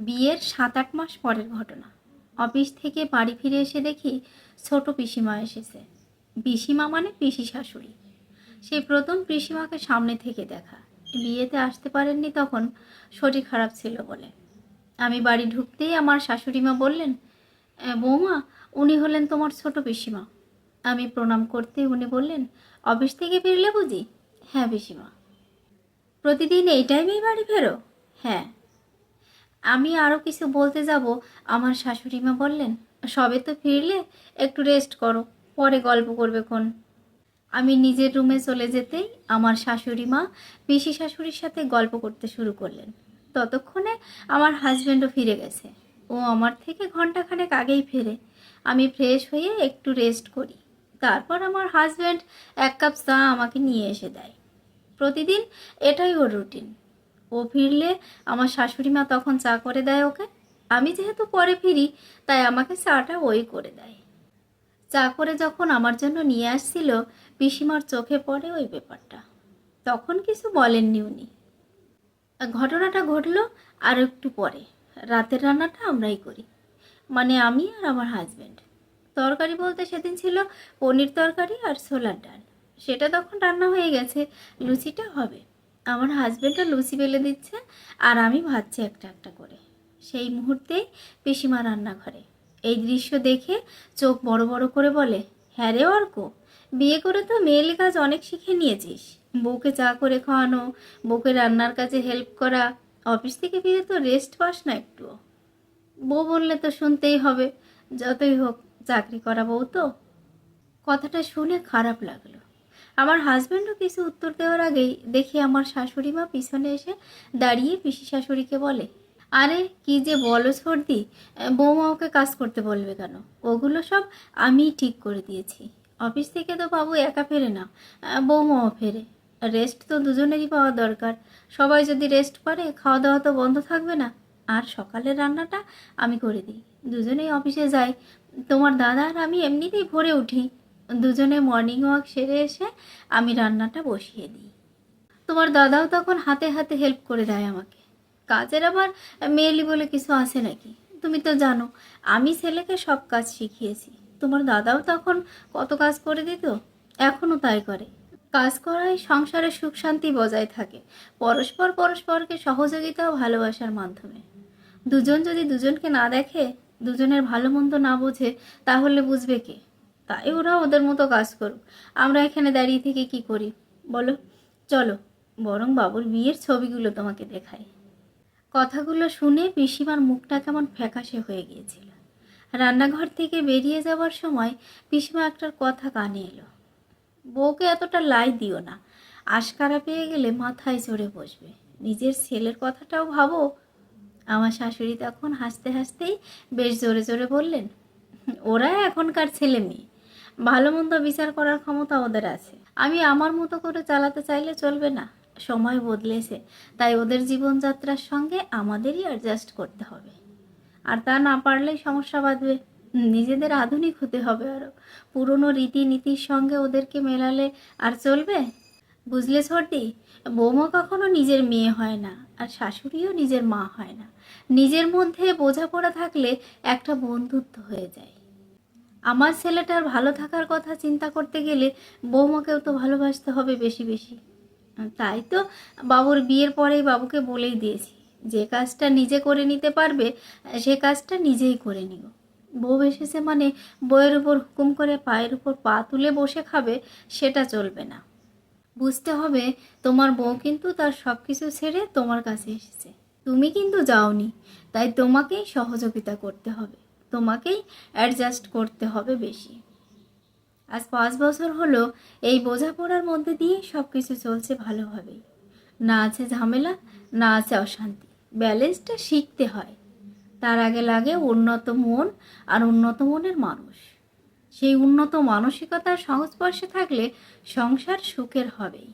বিয়ের সাত আট মাস পরের ঘটনা। অফিস থেকে বাড়ি ফিরে এসে দেখি ছোট পিসিমা এসেছে। পিসিমা মানে পিসি শাশুড়ি। সেই প্রথম পিসিমাকে সামনে থেকে দেখা। বিয়েতে আসতে পারেননি তখন শরীর খারাপ ছিল বলে। আমি বাড়ি ঢুকতেই আমার শাশুড়ি মা বললেন বৌমা, উনি হলেন তোমার ছোট পিসিমা। আমি প্রণাম করতেই উনি বললেন, অফিস থেকে ফিরলে বুঝি? হ্যাঁ পিসিমা। প্রতিদিন এই টাইমেই বাড়ি ফেরো? হ্যাঁ। আমি আরও কিছু বলতে যাব? আমার শাশুড়ি মা বললেন, সবে তো ফিরলে, একটু রেস্ট করো, পরে গল্প করবে কোন। আমি নিজের রুমে চলে যেতেই আমার শাশুড়ি মা পিসি শাশুড়ির সাথে গল্প করতে শুরু করলেন। ততক্ষণে আমার হাজব্যান্ডও ফিরে গেছে। ও আমার থেকে ঘন্টাখানেক আগেই ফেরে। আমি ফ্রেশ হয়ে একটু রেস্ট করি। তারপর আমার হাজব্যান্ড এক কাপ চা আমাকে নিয়ে এসে দেয়। প্রতিদিন এটাই ওর রুটিন ও ফিরলে আমার শাশুড়ি মা তখন চা করে দেয় ওকে। আমি যেহেতু পরে ফিরি, তাই আমাকে চাটা ওই করে দেয়। চা করে যখন আমার জন্য নিয়ে আসছিল, পিসিমার চোখে পড়ে ওই ব্যাপারটা। তখন কিছু বলেননি উনি। ঘটনাটা ঘটলো আর একটু পরে। রাতের রান্নাটা আমরাই করি। মানে আমি আর আমার হাজব্যান্ড তরকারি বলতে সেদিন ছিল পনির তরকারি আর ছোলার ডাল। সেটা তখন রান্না হয়ে গেছে। লুচিটা হবে। আমার হাজব্যান্ডও লুচি বেলে দিচ্ছে আর আমি ভাজছি একটা একটা করে। সেই মুহূর্তেই পিসিমা রান্নাঘরে। এই দৃশ্য দেখে চোখ বড় বড় করে বলে হ্যাঁ রে অর্ক, বিয়ে করে তো মেয়েলি কাজ অনেক শিখে নিয়েছিস। বউকে চা করে খাওয়ানো, বউকে রান্নার কাজে হেল্প করা অফিস থেকে ফিরে তো রেস্ট পাস না একটুও বউ বললে তো শুনতেই হবে, যতই হোক, চাকরি করা বউ তো? কথাটা শুনে খারাপ লাগল। আমার হাজব্যান্ডও কিছু উত্তর দেওয়ার আগেই দেখি আমার শাশুড়ি মা পিছনে এসে দাঁড়িয়ে পিসি শাশুড়িকে বলে, আরে, কি যে বলো সর্দি বৌমা ওকে কাজ করতে বলবে কেন? ওগুলো সব আমিই ঠিক করে দিয়েছি। অফিস থেকে তো বাবু একা ফেরে না বৌমাও ফেরে। রেস্ট তো দুজনেরই পাওয়া দরকার। সবাই যদি রেস্ট করে খাওয়া দাওয়া তো বন্ধ থাকবে না। আর সকালের রান্নাটা আমি করে দিই। দুজনেই অফিসে যাই। তোমার দাদা আর আমি এমনিতেই ভোরে উঠি। দুজনে মর্নিং ওয়াক সেরে এসে আমি রান্নাটা বসিয়ে দিই। তোমার দাদাও তখন হাতে হাতে হেল্প করে দেয় আমাকে। কাজের আবার মেয়েলি বলে কিছু আছে নাকি? তুমি তো জানো, আমি ছেলেকে সব কাজ শিখিয়েছি। তোমার দাদাও তখন কত কাজ করে দিত? এখনও তাই করে। কাজ করাই সংসারে সুখ শান্তি বজায় থাকে। পরস্পর পরস্পরকে সহযোগিতা ও ভালোবাসার মাধ্যমে। দুজন যদি দুজনকে না দেখে, দুজনের ভালো মন্দ না বোঝে, তাহলে বুঝবে কে? তাই ওরা ওদের মতো কাজ করুক। আমরা এখানে দাঁড়িয়ে থেকে কি করি? বলো। চলো, বরং বাবুর বিয়ের ছবিগুলো তোমাকে দেখাই। কথাগুলো শুনে পিসিমার মুখটা কেমন ফ্যাকাশে হয়ে গিয়েছিল। রান্নাঘর থেকে বেরিয়ে যাওয়ার সময় পিসিমা একটার কথা কানে এলো। বউকে এতটা লাই দিও না। আশকারা পেয়ে গেলে মাথায় চড়ে বসবে। নিজের ছেলের কথাটাও ভাবো। আমার শাশুড়ি তখন হাসতে হাসতেই বেশ জোরে জোরে বললেন, ওরা এখনকার ছেলে মেয়ে। ভালো মন্দ বিচার করার ক্ষমতা ওদের আছে। আমি আমার মতো করে চালাতে চাইলে চলবে না। সময় বদলেছে। তাই ওদের জীবনযাত্রার সঙ্গে আমাদেরই অ্যাডজাস্ট করতে হবে। আর তা না পারলেই সমস্যা বাঁধবে। নিজেদের আধুনিক হতে হবে আরও পুরনো রীতিনীতির সঙ্গে ওদেরকে মেলালে আর চলবে? বুঝলে সর্দি? বৌমা কখনো নিজের মেয়ে হয় না আর শাশুড়িও নিজের মা হয় না। নিজের মধ্যে বোঝাপড়া থাকলে একটা বন্ধুত্ব হয়ে যায়। আমার ছেলেটার ভালো থাকার কথা চিন্তা করতে গেলে বৌমাকেও তো ভালোবাসতে হবে বেশি বেশি। তাই তো বাবুর বিয়ের পরেই বাবুকে বলেই দিয়েছি, যে কাজটা নিজে করে নিতে পারবে, সে কাজটা নিজেই করে নিও। বউ এসেছে মানে বইয়ের উপর হুকুম করে পায়ের উপর পা তুলে বসে খাবে, সেটা চলবে না। বুঝতে হবে তোমার বউ কিন্তু তার সব কিছু ছেড়ে তোমার কাছে এসেছে। তুমি কিন্তু যাওনি, তাই তোমাকেই সহযোগিতা করতে হবে। তোমাকেই অ্যাডজাস্ট করতে হবে বেশি। আজ পাঁচ বছর হলো, এই বোঝাপড়ার মধ্যে দিয়ে সব কিছু চলছে ভালোভাবেই। না আছে ঝামেলা, না আছে অশান্তি। ব্যালেন্সটা শিখতে হয়। তার আগে লাগে উন্নত মন আর উন্নত মনের মানুষ। সেই উন্নত মানসিকতার সংস্পর্শে থাকলে সংসার সুখের হবেই।